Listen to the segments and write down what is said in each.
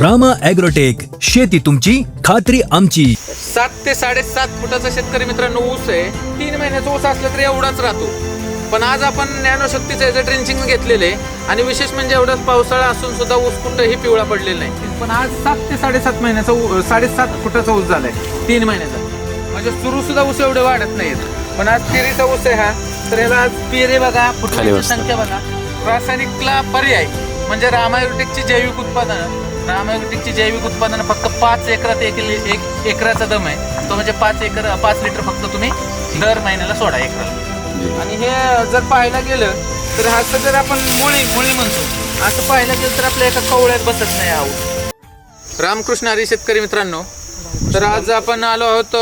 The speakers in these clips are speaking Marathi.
रामा ॲग्रोटेक शेती तुमची खात्री आमची. सात ते साडेसात फुटाचा शेतकरी मित्रांनो ऊस आहे. तीन महिन्याचा ऊस असला तरी एवढाच राहतो. पण आज आपण ज्ञानशक्तीचं याचं ड्रेंचिंग घेतलेलं आणि विशेष म्हणजे एवढाच पावसाळा असून सुद्धा ऊस कुठंही पिवळा पडलेला नाही. पण आज सात ते साडेसात महिन्याचा ऊ- साडेसात फुटाचा ऊस झालाय. तीन महिन्याचा. म्हणजे सुरू सुद्धा ऊस एवढे वाढत नाहीत. पण आज पेरीचा ऊस आहे हा. तर याला आज पेरे बघा फुटण्याची संख्या बघा. रासायनिकला पर्याय. म्हणजे रामायोटेकची जैविक उत्पादनं. रामायोटेकची जैविक उत्पादनं फक्त पाच एकरात एक एक एकराचा दम आहे. तो म्हणजे पाच एकर पाच लिटर फक्त तुम्ही दर महिन्याला सोडा एकराला आणि हे जर पाहायला गेलं तर असं जर आपण मुळी मुळी म्हणतो असं पाहायला गेलं तर आपल्या एका कवळ्यात बसत नाही हा ऊस रामकृष्ण हरी शेतकरी मित्रांनो तर आज आपण आलो आहोत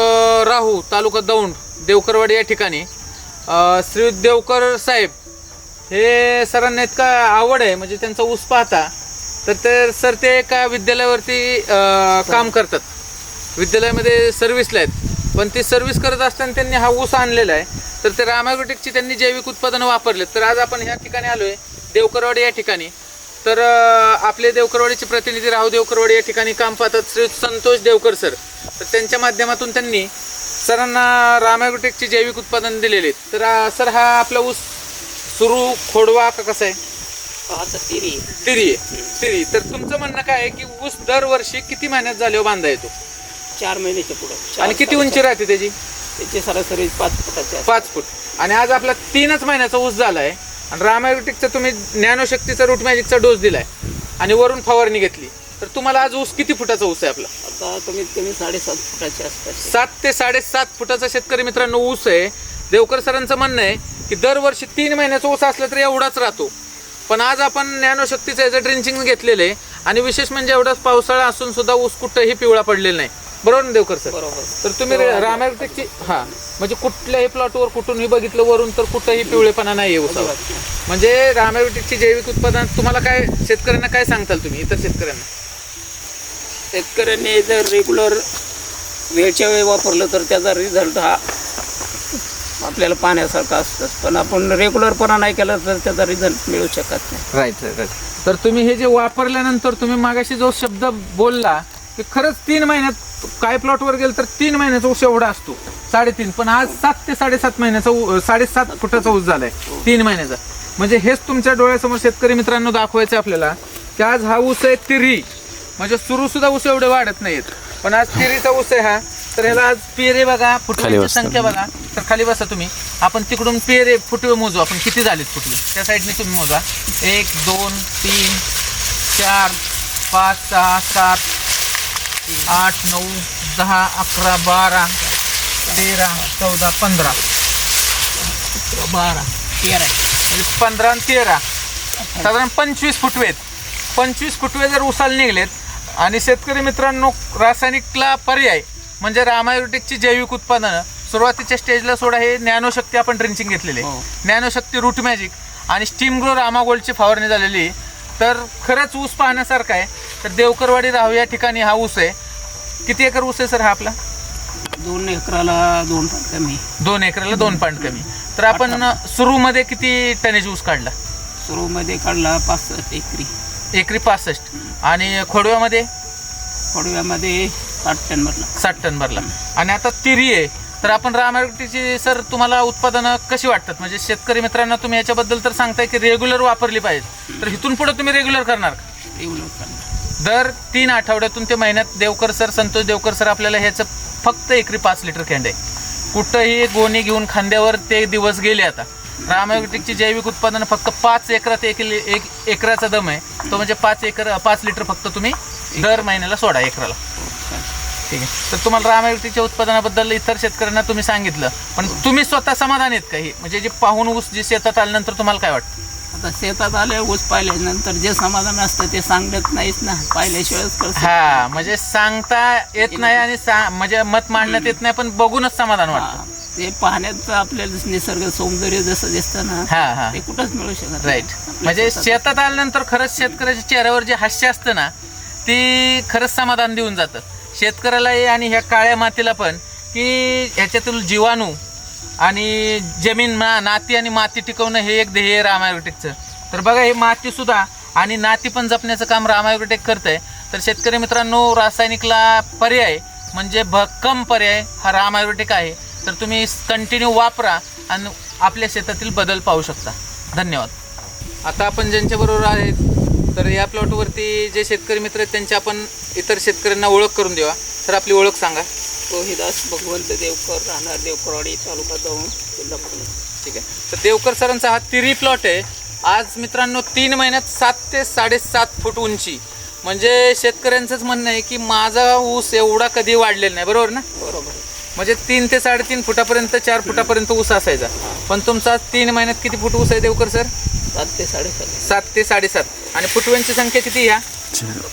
राहू तालुका दौंड देवकरवाडी या ठिकाणी. श्री देवकर साहेब हे सरांना इतका आवड आहे म्हणजे त्यांचा ऊस पाहता. तर ते सर ते एका विद्यालयावरती काम करतात. विद्यालयामध्ये सर्व्हिसला आहेत. पण ती सर्व्हिस करत असताना त्यांनी हा ऊस आणलेला आहे. तर ते रामायग्रोटेकची त्यांनी जैविक उत्पादनं वापरलेत. तर आज आपण ह्या ठिकाणी आलोय देवकरवाडी या ठिकाणी. तर आपले देवकरवाडीचे प्रतिनिधी राहू देवकरवाडी या ठिकाणी काम पाहतात. श्री संतोष देवकर सर. तर त्यांच्या माध्यमातून त्यांनी सरांना रामायग्रोटेकची जैविक उत्पादन दिलेले आहेत. तर सर हा आपला ऊस सुरू खोडवा का कसा आहे? तिरी. तिरी. आहे तिरी. तर तुमचं म्हणणं काय आहे की ऊस दरवर्षी किती महिन्यात झाल्यावर बांधा येतो? चार महिन्याच्या पुढं. आणि किती उंची राहते त्याची? त्याची सरासरी पाच फुटाची. पाच फूट. आणि आज आपला तीनच महिन्याचा ऊस झालाय. आणि रामायोटिकचा तुम्ही ज्ञानशक्तीचा रूट मॅजिकचा डोस दिलाय. आणि वरून फवारणी घेतली. तर तुम्हाला आज ऊस किती फुटाचा ऊस आहे आपला? आता कमीत कमी साडेसात फुटाची आसपास सात ते साडेसात फुटाचा शेतकरी मित्रांनो ऊस आहे. देवकर सरांचं म्हणणं आहे की दरवर्षी तीन महिन्याचा ऊस असला तरी एवढाच राहतो. पण आज आपण ज्ञानशक्तीचं याचं ड्रिंचिंग घेतलेलं आहे. आणि विशेष म्हणजे एवढाच पावसाळा असून सुद्धा ऊस कुठंही पिवळा पडलेला नाही. बरोबर ना देवकर सर? बरोबर. तर तुम्ही रामायटेकची हा म्हणजे कुठल्याही प्लॉटवर कुठूनही बघितलं वरून तर कुठंही पिवळेपणा नाही आहे ऊसावर. म्हणजे रामायटेकची जैविक उत्पादन तुम्हाला काय शेतकऱ्यांना काय सांगताल तुम्ही इतर शेतकऱ्यांना? शेतकऱ्यांनी जर रेग्युलर वेळच्या वेळी वापरलं तर त्याचा रिझल्ट हा आपल्याला पाण्यासारखं असतं पण आपण रेग्युलरपणा नाही केला तर त्याचा रिझल्ट मिळू शकत नाही. राईट राईट तर तुम्ही हे जे वापरल्यानंतर तुम्ही मागाशी जो शब्द बोलला की खरंच तीन महिन्यात काय प्लॉटवर गेलं तर तीन महिन्याचा ऊस एवढा असतो. साडेतीन पण आज सात ते साडेसात महिन्याचा ऊ- साडेसात फुटाचा ऊस झालाय तीन महिन्याचा. म्हणजे हेच तुमच्या डोळ्यासमोर शेतकरी मित्रांनो दाखवायचं आपल्याला की आज हा ऊस आहे तिरी. म्हणजे सुरू सुद्धा ऊस एवढे वाढत नाहीत. पण आज तिरीचा ऊस आहे हा तर ह्याला आज पेरे बघा फुटव्यांची संख्या बघा. तर खाली बसा तुम्ही. आपण तिकडून पेरे फुटवे मोजू. आपण किती झालेत फुटवे? त्या साईडने तुम्ही मोजा एक दोन तीन चार पाच सहा सात आठ नऊ दहा अकरा बारा तेरा चौदा पंधरा. बारा. तेरा. म्हणजे पंधरा आणि तेरा. साधारण पंचवीस फुटवे आहेत. पंचवीस फुटवे जर उसाल निघलेत आणि शेतकरी मित्रांनो रासायनिकला पर्याय म्हणजे रामायोटिकची जैविक उत्पादनं सुरुवातीच्या स्टेजला सोडा हे ज्ञानशक्ती आपण ड्रिंचिंग घेतलेले हो. ज्ञानशक्ती रूट मॅजिक आणि स्टीम ग्रो रामा गोल्डची फवारणी झालेली. तर खरंच ऊस पाहण्यासारखा आहे. तर देवकरवाडी राहू या ठिकाणी हा ऊस आहे. किती एकर ऊस आहे सर हा आपला? दोन एकराला दोन पण कमी. दोन एकराला दोन पॉईंट कमी. तर आपण सुरूमध्ये किती टनेज ऊस काढला? सुरूमध्ये काढला सात एकरी. एकरी पासष्ट. आणि खोडव्यामध्ये? पडव्यामध्ये साठ टन भरला. साठ टन भरला. आणि आता तिरी आहे. तर आपण रामायटीची सर तुम्हाला उत्पादनं कशी वाटतात? म्हणजे शेतकरी मित्रांना तुम्ही याच्याबद्दल तर सांगताय की रेग्युलर वापरली पाहिजे. तर इथून पुढे तुम्ही रेग्युलर करणार का? रेग्युलर दर तीन आठवड्यातून ते महिन्यात देवकर सर संतोष देवकर सर आपल्याला ह्याचं फक्त एकरी पाच लिटर कॅन्ड आहे. कुठंही गोणी घेऊन खांद्यावर ते दिवस गेले आता. रामायोटिकची जैविक उत्पादन फक्त पाच एकरात एक एकराचा दम आहे. तो म्हणजे पाच एकर पाच लिटर फक्त तुम्ही दर महिन्याला सोडा एकराला. ठीक आहे. तर तुम्हाला रामायोटिकच्या उत्पादनाबद्दल इतर शेतकऱ्यांना तुम्ही सांगितलं पण तुम्ही स्वतः समाधान आहेत काही म्हणजे जे पाहून ऊस जे शेतात आल्यानंतर तुम्हाला काय वाटतं? आता शेतात आले ऊस पाहिल्यानंतर जे समाधान असतं ते सांगत नाहीच ना. पाहिल्याशिवायच कळतं. हा म्हणजे सांगता येत नाही आणि सा- म्हणजे मत मांडण्यात येत नाही पण बघूनच समाधान वाटतं. हा. ते पाहण्यात आपल्याला निसर्ग सौंदर्य जसं दिसतं ना हा हा. ते कुठंच मिळू शकत नाही. राईट आपल्या म्हणजे शेतात शेतात आल्यानंतर खरंच शेतकऱ्याच्या चेहऱ्यावर जे हास्य असतं ना ती खरंच समाधान देऊन जातं. शेतकऱ्यालाही आणि ह्या काळ्या मातीला पण की ह्याच्यातील जीवाणू आणि जमीन मा- नाती आणि माती टिकवणं हे एक ध्येय आहे रामायोटेकचं तर बघा हे मातीसुद्धा आणि नाती पण जपण्याचं काम रामायोटेक करतंय. तर शेतकरी मित्रांनो रासायनिकला पर्याय म्हणजे भक्कम पर्याय हा राम आहे. तर तुम्ही कंटिन्यू वापरा आणि आपल्या शेतातील बदल पाहू शकता. धन्यवाद. आता आपण ज्यांच्याबरोबर आहेत तर या प्लॉटवरती जे शेतकरी मित्र आहेत त्यांची आपण इतर शेतकऱ्यांना ओळख करून देवा तर आपली ओळख सांगा. रोहिदास भगवंत देवकर राहणार देवकरवाडी तालुका जिल्हा पुणे. ठीक आहे. तर देवकर सरांचा हा तिरी प्लॉट आहे. आज मित्रांनो तीन महिन्यात सात ते साडेसात फूट उंची. म्हणजे शेतकऱ्यांचंच म्हणणं आहे की माझा ऊस एवढा कधी वाढलेला नाही बरोबर ना? बरोबर. म्हणजे तीन ते साडेतीन फुटापर्यंत चार फुटापर्यंत ऊस असायचा. पण तुमचा तीन महिन्यात किती फूट ऊस आहे देवकर सर? सात ते साडेसात. सात ते साडेसात. आणि फुटव्यांची संख्या किती या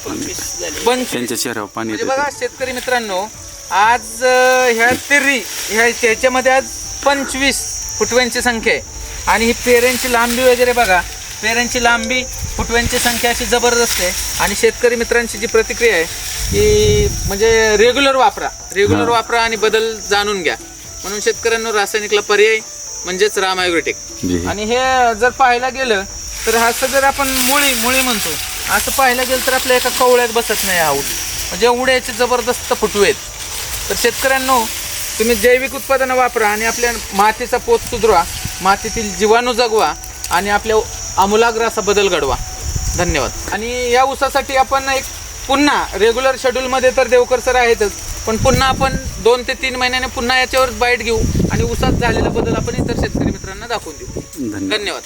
पंचवीस झाली. पंचवीस. त्यांच्या चेहऱ्यावर पाणी म्हणजे येतं. बघा शेतकरी मित्रांनो आज अं, ह्या तिरी ह्या ह्याच्यामध्ये आज पंचवीस फुटव्यांची संख्या आहे. आणि ही पेऱ्यांची लांबी वगैरे बघा. पेऱ्यांची लांबी फुटव्यांची संख्या अशी जबरदस्त आहे. आणि शेतकरी मित्रांची जी प्रतिक्रिया आहे की म्हणजे रेग्युलर वापरा. रेग्युलर वापरा आणि बदल जाणून घ्या. म्हणून शेतकऱ्यांना रासायनिकला पर्याय म्हणजेच राम आयुर्वेटिक जी. आणि हे जर पाहायला गेलं तर असं जर आपण मुळी मुळी म्हणतो असं पाहायला गेलं तर आपल्या एका कवळ्यात बसत नाही आऊट म्हणजे एवढे याचे जबरदस्त फुटवे आहेत. तर शेतकऱ्यांनो तुम्ही जैविक उत्पादनं वापरा आणि आपल्या मातीचा पोत सुधरवा मातीतील जीवाणू जगवा आणि आपल्या आमूलाग्र असा बदल घडवा. धन्यवाद. आणि या ऊसासाठी आपण एक पुन्हा रेग्युलर शेड्यूलमध्ये तर देवकर सर आहेतच. पण पुन्हा आपण दोन ते तीन महिन्याने पुन्हा याच्यावर बाईट घेऊ आणि ऊसात झालेला बदल आपण इतर शेतकरी मित्रांना दाखवून देऊ. धन्यवाद.